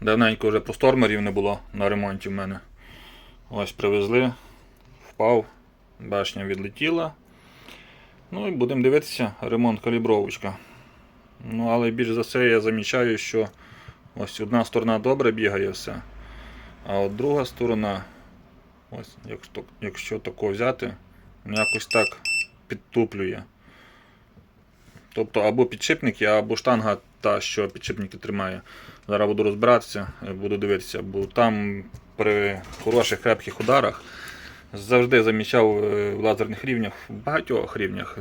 Давненько вже простормерів не було на ремонті в мене. Ось привезли, впав, башня відлетіла. Ну і будемо дивитися, ремонт калібровочка. Ну, але більш за все я замічаю, що ось одна сторона добре бігає все, а от друга сторона, ось якщо, якщо тако взяти, ну, якось так підтуплює. Тобто або підшипники, або штанга та, що підшипники тримає. Зараз буду розбиратися, е, буду дивитися, бо там при хороших крепких ударах завжди замічав е, в лазерних рівнях, в багатьох рівнях,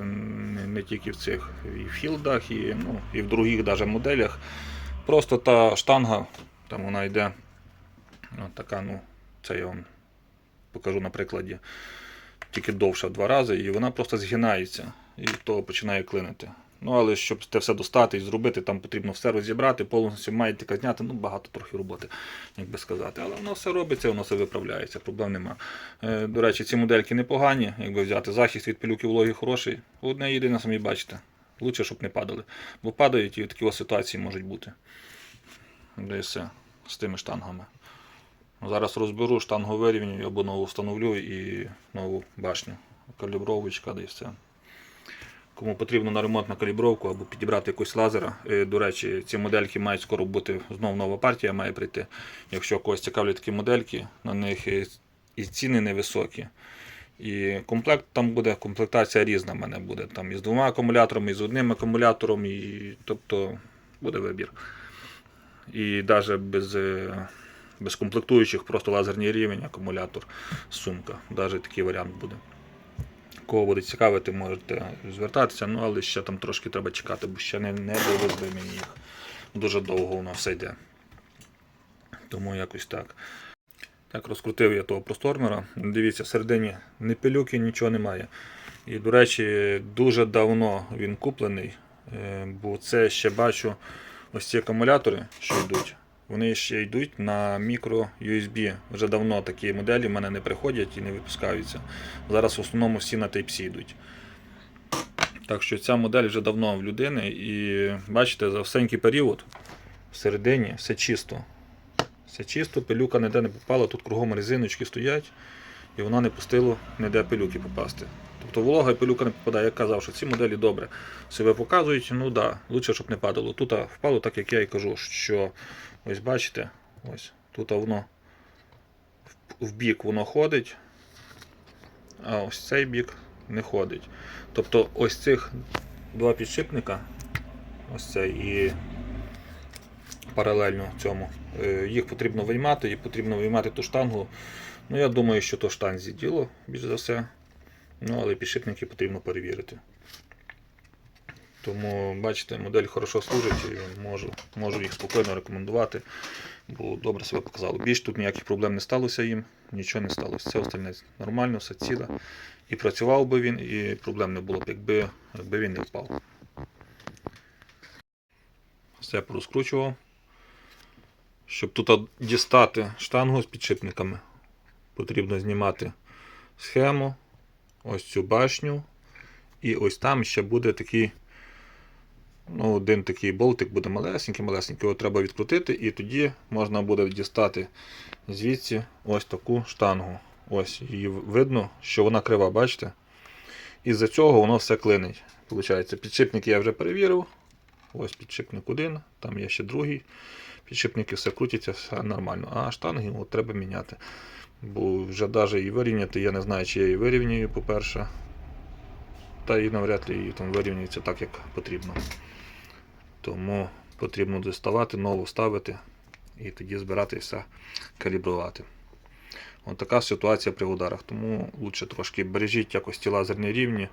не, тільки в цих, і в філдах, і, ну, і в других даже моделях. Просто та штанга, там вона йде, от така, ну, це я вам покажу на прикладі, тільки довша в два рази, і вона просто згинається і то починає клинити. Ну, але щоб це все достати і зробити, там потрібно все розібрати, повністю маєте зняти, ну багато трохи роботи, як би сказати. Але воно все робиться, воно все виправляється, проблем нема. Е, до речі, ці модельки непогані, якби взяти. Захист від пилюки вологи хороший. Одне єдине самі бачите. Лучше, щоб не падали. Бо падають і такі ось ситуації можуть бути. Де все з тими штангами. Зараз розберу, штангу вирівнюю або нову встановлю і нову башню. Калібровочка, де все. Кому потрібно на ремонт на калібровку або підібрати якусь лазера. До речі, ці модельки мають скоро бути знову нова партія має прийти. Якщо когось цікавлять такі модельки, на них і- і ціни невисокі. І комплект там буде, комплектація різна в мене буде. Там і з двома акумуляторами, і з одним акумулятором, і, тобто буде вибір. І навіть без, е, без комплектуючих, просто лазерний рівень, акумулятор, сумка. Навіть такий варіант буде. Кого буде цікавити, можете звертатися, ну але ще там трошки треба чекати, бо ще не, не довезли мені їх. Дуже довго воно все йде. Тому якось так. Так, розкрутив я того простормера. Дивіться, всередині ні пилюки, нічого немає. І, до речі, дуже давно він куплений, е, бо це ще бачу ось ці акумулятори, що йдуть. Вони ще йдуть на мікро USB. Вже давно такі моделі в мене не приходять і не випускаються. Зараз в основному всі на Type-C йдуть. Так що ця модель вже давно в людини. І бачите, за всенький період всередині все чисто. Все чисто, пилюка ніде не попала, тут кругом резиночки стоять, і вона не пустило ніде пилюки попасти. Тобто волога і пилюка не попадає. Я казав, що ці моделі добре себе показують, ну да, лучше, щоб не падало. Тут впало, так як я і кажу, що ось бачите, ось тут воно в бік воно ходить, а ось цей бік не ходить. Тобто ось цих два підшипника, ось цей і паралельно цьому. Е, Їх потрібно виймати і потрібно виймати ту штангу. Ну, я думаю, що то штанзі діло, більш за все. Ну, але підшипники потрібно перевірити. Тому, бачите, модель хорошо служить і можу, можу їх спокійно рекомендувати, бо добре себе показало. Більш тут ніяких проблем не сталося їм, нічого не сталося. Все остальне нормально, все ціле. І працював би він, і проблем не було б, якби, якби він не впав. Все порозкручував. Щоб тут дістати штангу з підшипниками, потрібно знімати схему, ось цю башню. І ось там ще буде такий, ну, один такий болтик буде малесенький, малесенький, його треба відкрутити, і тоді можна буде дістати звідси ось таку штангу. Ось її видно, що вона крива, бачите? Із-за цього воно все клинить. Получається, підшипники я вже перевірив. Ось підшипник один, там є ще другий. Підшипники все крутяться, все нормально. А штанги от, треба міняти. Бо вже навіть і вирівняти, я не знаю, чи я її вирівнюю, по-перше. Та і навряд ли її там вирівнюється так, як потрібно. Тому потрібно доставати, нову ставити і тоді збирати і все калібрувати. От така ситуація при ударах. Тому лучше трошки бережіть якось ті лазерні рівні,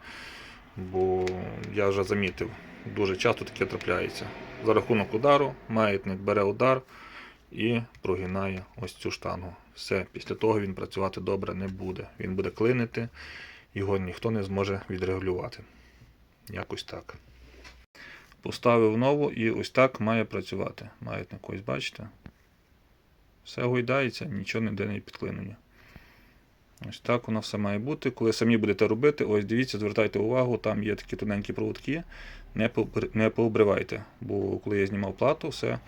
бо я вже замітив, дуже часто таке трапляється. За рахунок удару маятник бере удар і прогинає ось цю штангу. Все, після того він працювати добре не буде. Він буде клинити, його ніхто не зможе відрегулювати. Якось так. Поставив нову і ось так має працювати. Маятник ось бачите. Все гойдається, нічого ніде не підклинення. Ось так воно все має бути. Коли самі будете робити, ось дивіться, звертайте увагу, там є такі тоненькі проводки, не, не пообривайте. Бо коли я знімав плату, все,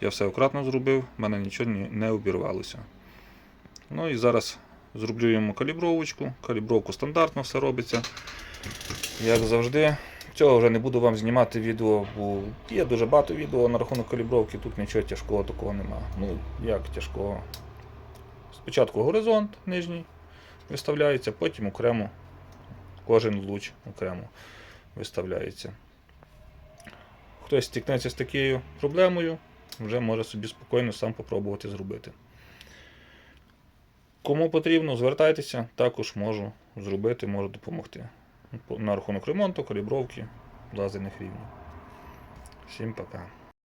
Я все акуратно зробив, в мене нічого не, обірвалося. Ну і зараз зроблю йому калібровочку. Калібровку стандартно все робиться. Як завжди. Цього вже не буду вам знімати відео, бо є дуже багато відео на рахунок калібровки, тут нічого тяжкого такого нема. Ну, як тяжкого. Спочатку горизонт нижній виставляється, потім окремо кожен луч окремо виставляється. Хтось стикнеться з такою проблемою, вже може собі спокійно сам попробувати зробити. Кому потрібно, звертайтеся, також можу зробити, можу допомогти. На рахунок ремонту, калібровки, лазерних рівнів. Всім пока.